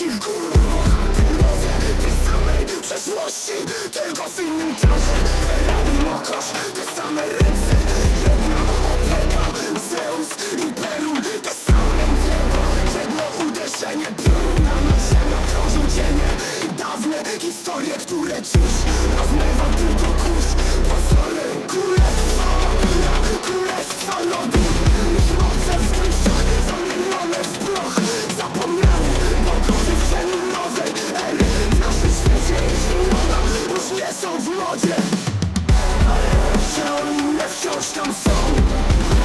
wszystkich kurwa Robię tej samej przeszłości Tylko w innym czasie. Ferrari mokrosz, te same ręce. Jedna opieka, Zeus i Perun Te same niebo, jedno uderzenie Piorun na ziemię krążą cienie Dawne historie, które dziś rozmyślają wciąż tam są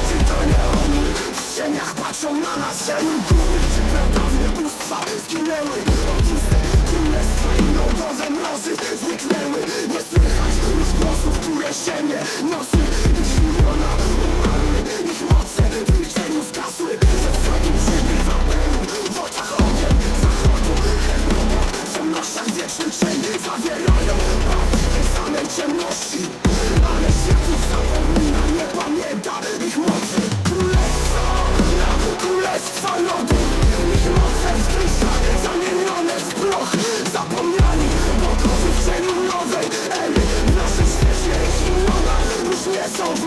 Czytania o nich w ścieniach patrzą na nas Ja im góry czy prawdopodobnie bóstwa zginęły Oczyste królestwo i nowe mrozy zniknęły Nie słychać już głosów, które ziemię nosi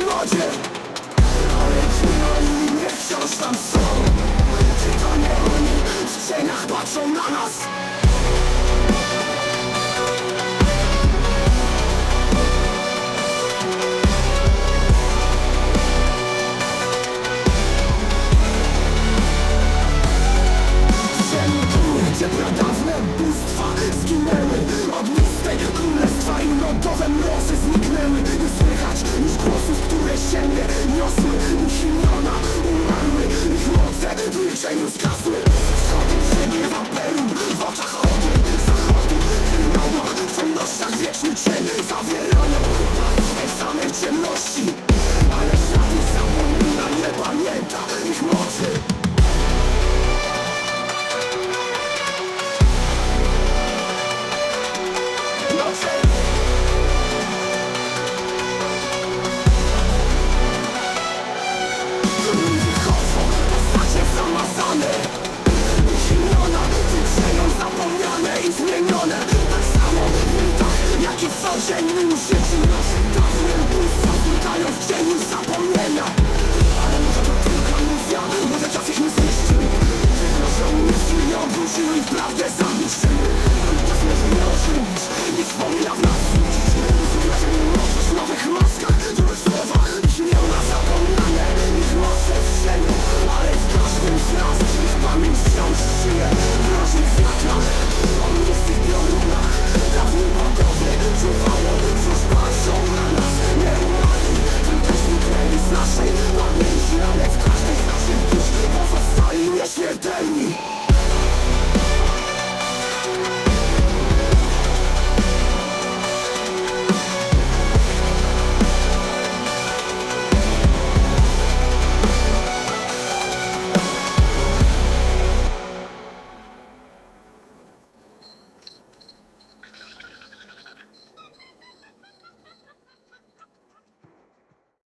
wodzie Ale ci oni nie wciąż tam są Czy to nie oni w cieniach patrzą na nas? Gdzie pradawne bóstwa zginęły Od pustej królestwa i mrozy zniknęły